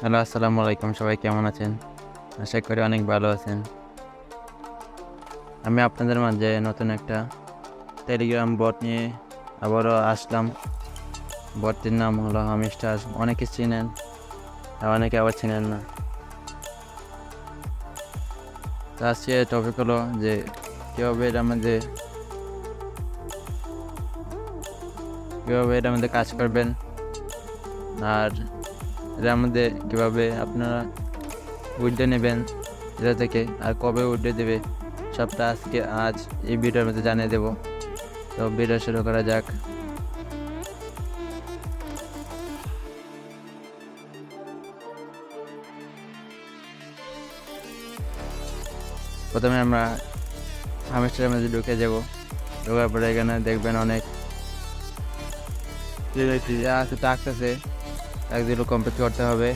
Hello, আসসালামু আলাইকুম। সবাই কেমন আছেন? আশা করি অনেক ভালো আছেন। আমি আপনাদের মাঝে নতুন একটা টেলিগ্রাম বট নিয়ে আবারও আসলাম। বটটির নাম হলো হামিস্টার অনেকে চিনেন অনেকে আবার চিনেন না। তো আজকে টপিক হলো যে, কীভাবে এটার মধ্যে, কীভাবে এটার মধ্যে কাজ করবেন? আর এটার মধ্যে কীভাবে আপনারা উইডে নেবেন এটা থেকে আর কবে উইডে দেবে সবটা আজকে আজ এই ভিডিওর মধ্যে জানিয়ে দেবো। তো ভিডিও শুরু করা যাক। প্রথমে আমরা হামেস্টারের মধ্যে ঢুকে যাব। ঢোকার পরে এখানে দেখবেন অনেক আছে টাকতেছে একদিনও কমপ্লিট করতে হবে।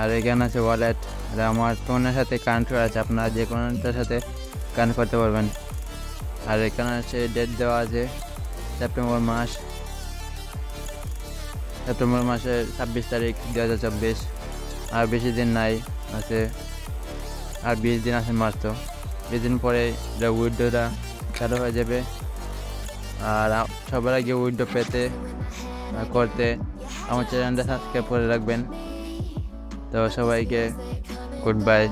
আর এখানে আছে ওয়ালেট আর আমার ফোনের সাথে কানেক্ট করা আছে, আপনারা যে কোনোটার সাথে কানেক্ট করতে পারবেন। আর এখানে আছে ডেট দেওয়া আছে সেপ্টেম্বর মাস। সেপ্টেম্বর মাসের ছাব্বিশ তারিখ দু হাজার চব্বিশ। আর বেশি দিন নাই, আছে। আর বিশ দিন আছে মাত্র বিশ দিন পরে উইডোটা চালু হয়ে যাবে। আর সবার আগে উইডো পেতে করতে আমার চ্যানেলটা সাবস্ক্রাইব করে রাখবেন। তো সবাইকে গুড বাই